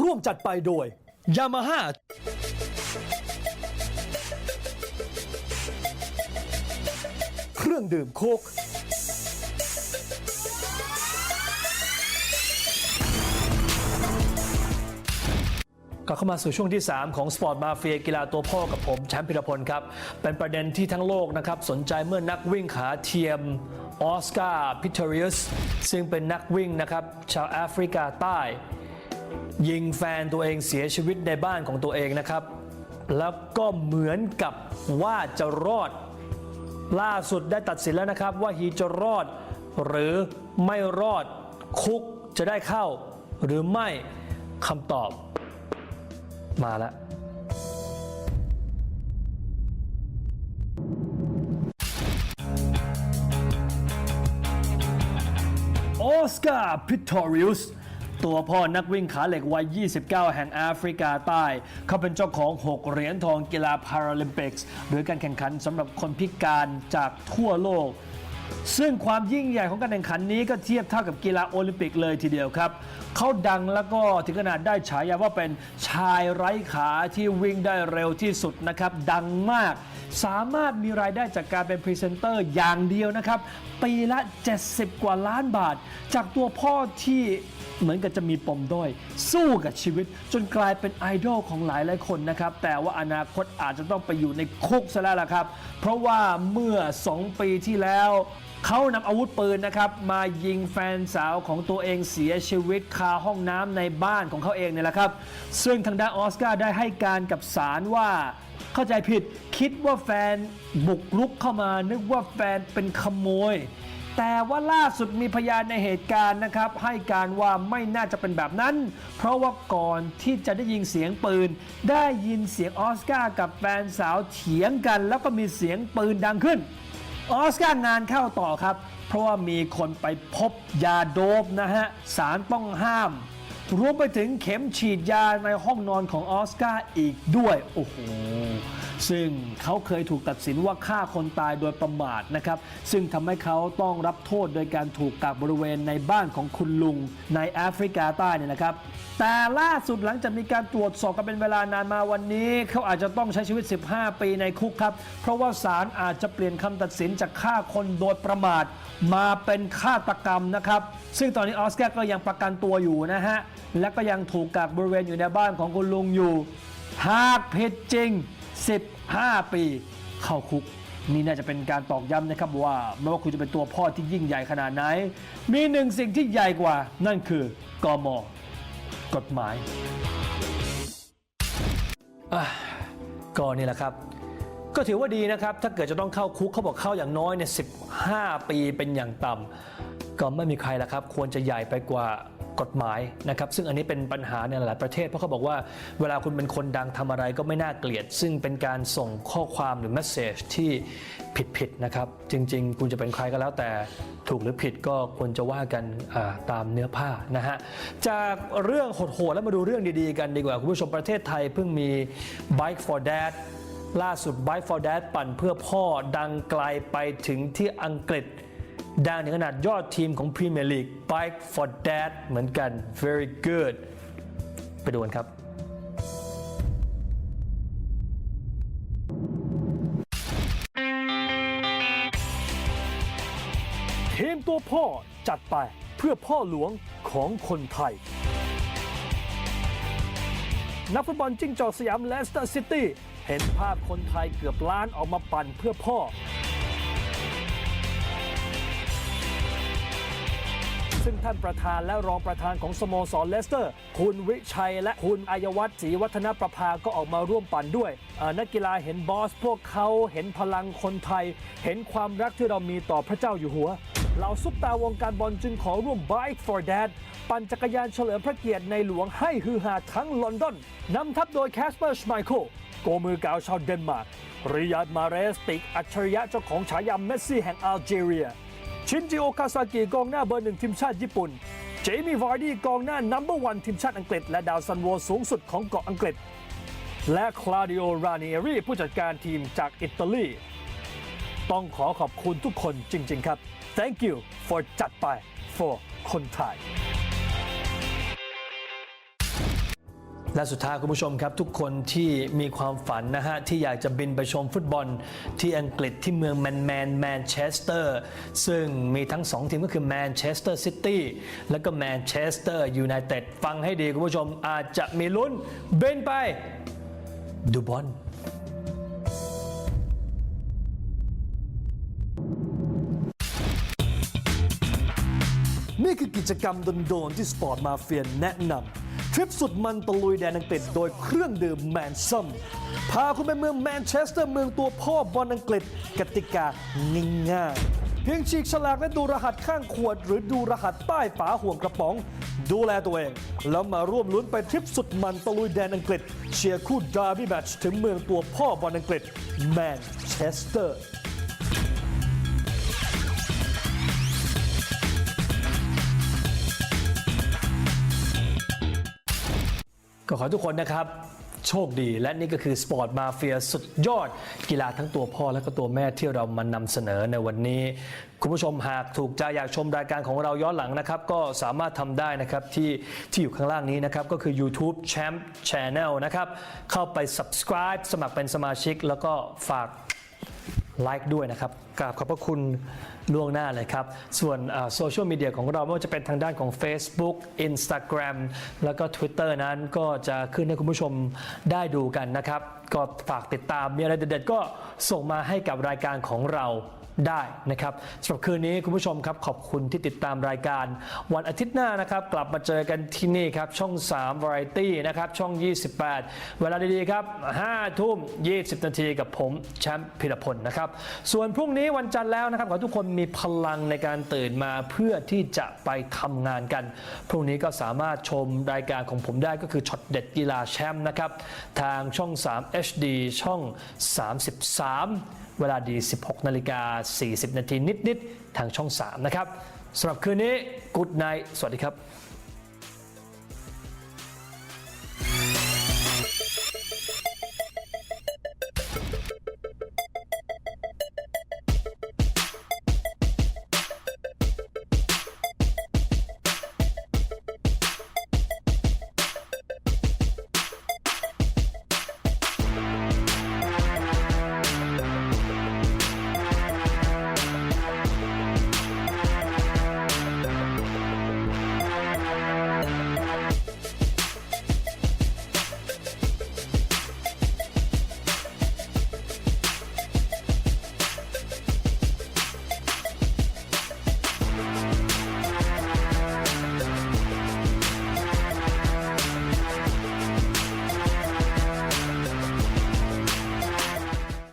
ร่วมจัดไปโดย Yamaha เครื่องดื่มโคก กลับเข้ามาสู่ช่วงที่ 3 ของ Sport Mafia กีฬาตัวพ่อกับผม แชมป์พิรพลครับ เป็นประเด็นที่ทั้งโลกนะครับ สนใจเมื่อนักวิ่งขาเทียมออสการ์พิทเรียสซึ่งเป็นนักวิ่งนะครับ ชาวแอฟริกาใต้ ยิงแฟนตัวเองเสียชีวิตในบ้านของตัวเองนะครับ แล้วก็เหมือนกับว่าจะรอด ล่าสุดได้ตัดสินแล้วนะครับ ว่าฮีจะรอด หรือไม่รอดคุกจะได้เข้า หรือไม่คำตอบ มาแล้วออสการ์พิทอริอุส ตัวพ่อนักวิ่งขาเหล็กวัย 29 แห่งแอฟริกาใต้ เขาเป็นเจ้าของ 6 เหรียญทองกีฬาพาราลิมปิกส์หรือการแข่งขันสำหรับคนพิการจากทั่วโลก ซึ่งความยิ่งใหญ่ของการแข่งขันนี้ก็เทียบเท่ากับกีฬาโอลิมปิกเลยทีเดียวครับ เขาดังแล้วก็ถึงขนาดได้ฉายาว่าเป็นชายไร้ขาที่วิ่งได้เร็วที่สุดนะครับ ดังมากสามารถมีรายได้จากการเป็นพรีเซนเตอร์อย่างเดียวนะครับ ปีละ 70 กว่าล้านบาท จากตัวพ่อที่ เหมือนกับจะมีปมด้อยสู้กับชีวิต จนกลายเป็นไอดอลของหลายหลายคนนะครับ แต่ว่าอนาคตอาจจะต้องไปอยู่ในคุกซะแล้วล่ะครับ เพราะว่าเมื่อ 2 ปีที่แล้วเขานำอาวุธปืนนะครับ มายิงแฟนสาวของตัวเองเสียชีวิตคาห้องน้ำในบ้านของเขาเองเนี่ยแหละครับ ซึ่งทางด้านออสการ์ได้ให้การกับศาลว่าเข้าใจผิดคิดว่าแฟนบุกรุกเข้ามานึกว่าแฟนเป็นขโมย แต่ว่าล่าสุดมีพยานในเหตุการณ์นะครับ ให้การว่าไม่น่าจะเป็นแบบนั้น เพราะว่าก่อนที่จะได้ยินเสียงปืน ได้ยินเสียงออสการ์กับแฟนสาวเถียงกัน แล้วก็มีเสียงปืนดังขึ้น ออสการ์งานเข้าต่อครับ เพราะว่ามีคนไปพบยาโดบนะฮะสารต้องห้าม รวมไปถึงเข็มฉีดยาในห้องนอนของออสการ์อีกด้วย โอ้โห ซึ่งเขาเคยถูกตัดสินว่าฆ่าคนตายโดยประมาทนะครับ ซึ่งทำให้เขาต้องรับโทษโดยการถูกกักบริเวณในบ้านของคุณลุงในแอฟริกาใต้เนี่ยนะครับ แต่ล่าสุดหลังจากมีการตรวจสอบกันเป็นเวลานานมาวันนี้ เขาอาจจะต้องใช้ชีวิต 15 ปีในคุกครับ เพราะว่าศาลอาจจะเปลี่ยนคำตัดสินจากฆ่าคนโดยประมาท มาเป็นฆาตกรรมนะครับ ซึ่งตอนนี้ออสการ์ก็ยังประกันตัวอยู่นะฮะและก็ยังถูกกักบริเวณอยู่ในบ้านของคุณลุงอยู่ หากผิดจริง 15 ปี เข้าคุก นี่น่าจะเป็นการตอกย้ำนะครับว่าไม่ว่าคุณจะเป็นตัวพ่อที่ยิ่งใหญ่ขนาดไหน มีหนึ่งสิ่งที่ใหญ่กว่า นั่นคือกมกฎหมายก็นี่แหละครับ ก็ถือว่าดีนะครับ ถ้าเกิดจะต้องเข้าคุกเขาบอกเข้าอย่างน้อยเนี่ย15ปีเป็นอย่างต่ำก็ไม่มีใครละครับ ควรจะใหญ่ไปกว่า กฎหมายนะครับซึ่งอันนี้เป็นปัญหาในหลายประเทศ เพราะเขาบอกว่าเวลาคุณเป็นคนดังทำอะไรก็ไม่น่าเกลียด ซึ่งเป็นการส่งข้อความหรือ message ที่ผิดๆนะครับ จริง ๆ คุณจะเป็นใครก็แล้วแต่ถูกหรือผิดก็ควรจะว่ากันตามเนื้อผ้านะฮะจากเรื่องโหดๆแล้วมาดูเรื่องดีๆกันดีกว่า คุณผู้ชมประเทศไทยเพิ่งมี Bike for Dad ล่าสุด Bike for Dad ปั่นเพื่อพ่อดังไกลไปถึงที่อังกฤษ ดังถึงขนาดยอดทีมของพรีเมียร์ลีก Bike for Dad เหมือนกัน very good ไปดูกันครับทีมตัวพ่อจัดไปเพื่อพ่อหลวงของคนไทย นักฟุตบอลจิ้งจอกสยามเลสเตอร์ซิตี้ เห็นภาพคนไทยเกือบล้านออกมาปั่นเพื่อพ่อ ซึ่งท่านประธานและรองประธานของสโมสรเลสเตอร์ คุณวิชัยและคุณอายวัฒน์ศรีวัฒนประภาก็ออกมาร่วมปั่นด้วย นักกีฬาเห็นบอสพวกเขาเห็นพลังคนไทย เห็นความรักที่เรามีต่อพระเจ้าอยู่หัวเหล่าซุปตาวงการบอลจึงขอร่วม Bike for Dad ปั่นจักรยานเฉลิมพระเกียรติในหลวงให้ฮือฮาทั้งลอนดอนนำทัพโดยแคสเปอร์ชไมเคิลโกมือเกาวชาวเดนมาร์กริยาดมาเรสติก อัจฉริยะเจ้าของฉายาเมสซี่แห่งอัลจีเรีย ชินจิโอคาซากิกองหน้าเบอร์หนึ่งทีมชาติญี่ปุ่น เจมี่วาร์ดี้กองหน้านัมเบอร์วันทีมชาติอังกฤษ และดาวซันโวสูงสุดของเกาะอังกฤษ และคลาดิโอราเนียรีผู้จัดการทีมจากอิตาลี ต้องขอขอบคุณทุกคนจริง ๆ ครับ thank you for จัดไป for คนไทย และสุดท้ายคุณผู้ชมครับ ทุกคนที่มีความฝันนะฮะ ที่อยากจะบินไปชมฟุตบอลที่อังกฤษที่เมืองแมนแมนแมนเชสเตอร์ซึ่งมีทั้งสองทีมก็คือแมนเชสเตอร์ซิตี้และก็แมนเชสเตอร์ยูไนเต็ดฟังให้ดีคุณผู้ชมอาจจะมีลุ้นบินไป ดูบอลนี่คือกิจกรรมโดนๆที่สปอร์ตมาเฟียแนะนำ ทริปสุดมันตะลุยแดนอังกฤษโดยเครื่องดื่มแมนซัมพาคุณไปเมืองแมนเชสเตอร์เมืองตัวพ่อบอลอังกฤษกติกาง่ายๆเพียงฉีกฉลากและดูรหัสข้างขวด หรือดูรหัสใต้ฝาห่วงกระป๋อง ดูแลตัวเอง แล้วมาร่วมลุ้นไปทริปสุดมันตะลุยแดนอังกฤษ เชียร์คู่ดาร์บี้แมตช์ถึงเมืองตัวพ่อบอลอังกฤษแมนเชสเตอร์ ก็ขอทุกคนนะครับโชคดีและนี่ก็คือสปอร์ตมาเฟียสุดยอด กีฬาทั้งตัวพ่อและก็ตัวแม่ที่เรามานำเสนอในวันนี้ คุณผู้ชมหากถูกใจอยากชมรายการของเราย้อนหลังนะครับ ก็สามารถทำได้นะครับที่ที่อยู่ข้างล่างนี้นะครับก็คือ YouTube Champ Channel นะครับ เข้าไป subscribe สมัครเป็นสมาชิกแล้วก็ฝาก ไลค์ด้วยนะครับกราบขอบพระคุณล่วงหน้าเลยครับ ส่วนโซเชียลมีเดียของเราไม่ว่าจะเป็นทางด้านของ Facebook Instagram แล้วก็ Twitter นั้นก็จะขึ้นให้คุณผู้ชมได้ดูกันนะครับ ก็ฝากติดตามมีอะไรเด็ดๆก็ส่งมาให้กับรายการของเรา ได้นะครับสำหรับคืนนี้คุณผู้ชมครับขอบคุณที่ติดตามรายการ วันอาทิตย์หน้านะครับ กลับมาเจอกันที่นี่ครับ ช่อง 3 Variety นะครับ ช่อง 28 เวลาดีๆครับ5ทุ่ม 20 นาทีกับผมแชมป์พิรพลนะครับ ส่วนพรุ่งนี้วันจันทร์แล้วนะครับ ขอทุกคนมีพลังในการตื่นมาเพื่อที่จะไปทำงานกัน พรุ่งนี้ก็สามารถชมรายการของผมได้ก็คือช็อตเด็ดกีฬาแชมป์นะครับทางช่อง 3 HD ช่อง 33เวลาดี 16 นาฬิกา 40 นาทีนิด ๆ ทางช่อง 3 นะครับสำหรับคืนนี้ Good Night สวัสดีครับ